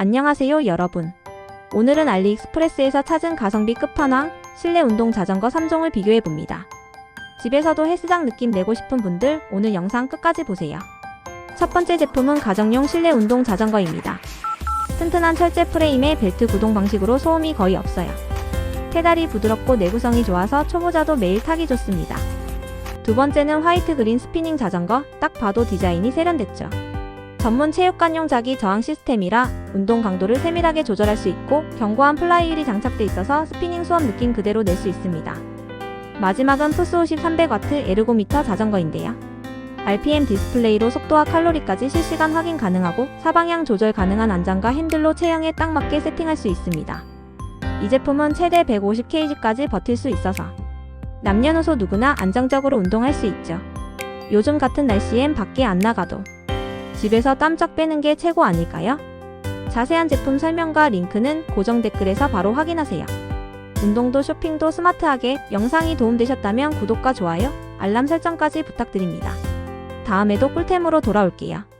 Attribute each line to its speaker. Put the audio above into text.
Speaker 1: 안녕하세요 여러분. 오늘은 알리익스프레스에서 찾은 가성비 끝판왕 실내 운동 자전거 3종을 비교해 봅니다. 집에서도 헬스장 느낌 내고 싶은 분들 오늘 영상 끝까지 보세요. 첫 번째 제품은 가정용 실내 운동 자전거입니다. 튼튼한 철제 프레임에 벨트 구동 방식으로 소음이 거의 없어요. 페달이 부드럽고 내구성이 좋아서 초보자도 매일 타기 좋습니다. 두 번째는 화이트 그린 스피닝 자전거, 딱 봐도 디자인이 세련됐죠. 전문 체육관용 자기 저항 시스템이라 운동 강도를 세밀하게 조절할 수 있고 견고한 플라이휠이 장착돼 있어서 스피닝 수업 느낌 그대로 낼 수 있습니다. 마지막은 푸스오십 300W 에르고미터 자전거인데요. RPM 디스플레이로 속도와 칼로리까지 실시간 확인 가능하고 사방향 조절 가능한 안장과 핸들로 체형에 딱 맞게 세팅할 수 있습니다. 이 제품은 최대 150kg까지 버틸 수 있어서 남녀노소 누구나 안정적으로 운동할 수 있죠. 요즘 같은 날씨엔 밖에 안 나가도 집에서 땀쩍 빼는 게 최고 아닐까요? 자세한 제품 설명과 링크는 고정 댓글에서 바로 확인하세요. 운동도 쇼핑도 스마트하게 영상이 도움되셨다면 구독과 좋아요, 알람 설정까지 부탁드립니다. 다음에도 꿀템으로 돌아올게요.